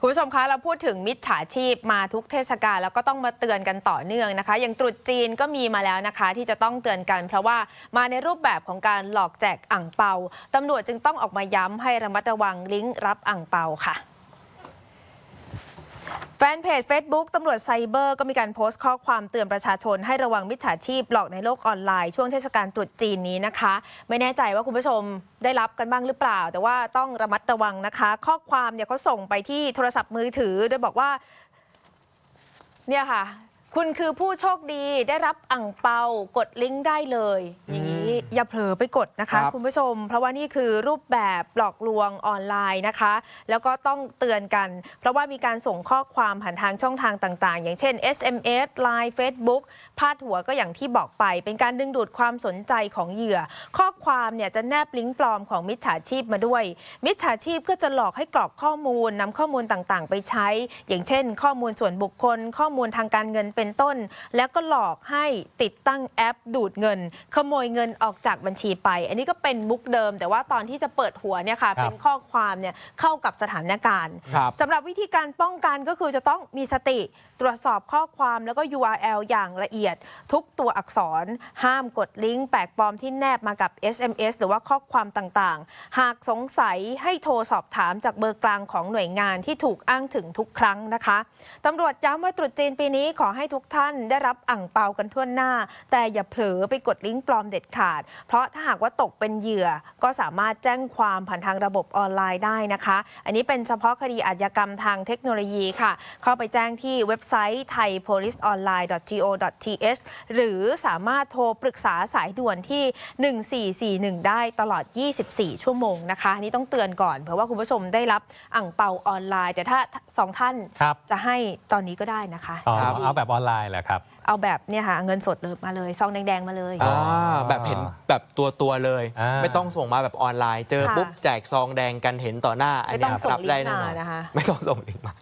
คุณผู้ชมคะเราพูดถึงมิจฉาชีพมาทุกเทศกาลแล้วก็ต้องมาเตือนกันต่อเนื่องนะคะ อย่างตรุษจีนก็มีมาแล้วนะคะ ที่จะต้องเตือนกัน เพราะว่ามาในรูปแบบของการหลอกแจกอ่างเปาตำรวจจึงต้องออกมาย้ำให้ระมัดระวังลิงก์รับอ่างเปาค่ะ แฟนเพจ Facebook ตำรวจไซเบอร์ก็มีการโพสต์ข้อความเตือนประชาชนให้ระวังมิจฉาชีพหลอกในโลกออนไลน์ช่วงเทศกาลตรุษจีนนี้นะคะ ไม่แน่ใจว่าคุณผู้ชมได้รับกันบ้างหรือเปล่า แต่ว่าต้องระมัดระวังนะคะ ข้อความเนี่ยเขาส่งไปที่โทรศัพท์มือถือ โดยบอกว่าเนี่ยค่ะ คุณคือผู้โชคดีได้รับอ่างเปากดลิงก์ได้เลย อย่างนี้อย่าเผลอไปกดนะคะ ครับคุณผู้ชม เพราะว่านี่คือรูปแบบหลอกลวงออนไลน์นะคะ แล้วก็ต้องเตือนกัน เพราะว่ามีการส่งข้อความผ่านทางช่องทางต่างๆ อย่างเช่น SMS Line Facebook พาดหัวก็อย่างที่บอกไป เป็นการดึงดูดความสนใจของเหยื่อ ข้อความเนี่ยจะแนบลิงก์ปลอมของมิจฉาชีพมาด้วย มิจฉาชีพก็จะหลอกให้กรอกข้อมูลนำข้อมูลต่างๆ ไปใช้ อย่างเช่น ข้อมูลส่วนบุคคล ข้อมูลทางการเงินเป็นต้น แล้วก็หลอกให้ติดตั้งแอปดูดเงิน ขโมยเงินออกจากบัญชีไป อันนี้ก็เป็นมุกเดิม แต่ว่าตอนที่จะเปิดหัวเนี่ยค่ะครับเป็นข้อความเนี่ยเข้ากับสถานการณ์ครับสำหรับวิธีการป้องกันก็คือจะต้องมีสติตรวจสอบข้อความแล้วก็ URL อย่างละเอียด ทุกตัวอักษร ห้ามกดลิงก์แปลกปลอมที่แนบมากับ SMS หรือว่าข้อความต่างๆ หากสงสัยให้โทรสอบถามจากเบอร์กลางของหน่วยงานที่ถูกอ้างถึงทุกครั้งนะคะตำรวจย้ำว่าตรุษจีนปีนี้ขอให้ทุกท่านได้รับอ่างเปากันทั่วหน้า แต่อย่าเผลอไปกดลิงก์ปลอมเด็ดขาด เพราะถ้าหากว่าตกเป็นเหยื่อก็สามารถแจ้งความผ่านทางระบบออนไลน์ได้นะคะ อันนี้เป็นเฉพาะคดีอาชญากรรมทางเทคโนโลยีค่ะ เข้าไปแจ้งที่เว็บไซต์ thaipoliceonline.go.th หรือสามารถโทรปรึกษาสายด่วนที่ 1441 ได้ตลอด 24 ชั่วโมงนะคะอันนี่ต้องเตือนก่อนเผื่อว่าคุณผู้ชมได้รับอ่างเปาออนไลน์ แต่ถ้าสองท่านครับจะให้ตอนนี้ก็ได้นะคะอ๋อครับเอาแบบออนไลน์เหรอครับ เอาแบบเนี่ยค่ะเงินสดเลยมาเลยซองแดงๆมาเลย อ่าแบบเห็นแบบตัวตัวๆเลย อ่า ไม่ต้องส่งมาแบบออนไลน์ เจอค่ะปุ๊บแจกซองแดงกันเห็นต่อหน้า อันไม่นี้ต้องส่งรับลิได้งก์แน่นมาอนนะคะ ไม่ต้องส่งลิงก์มา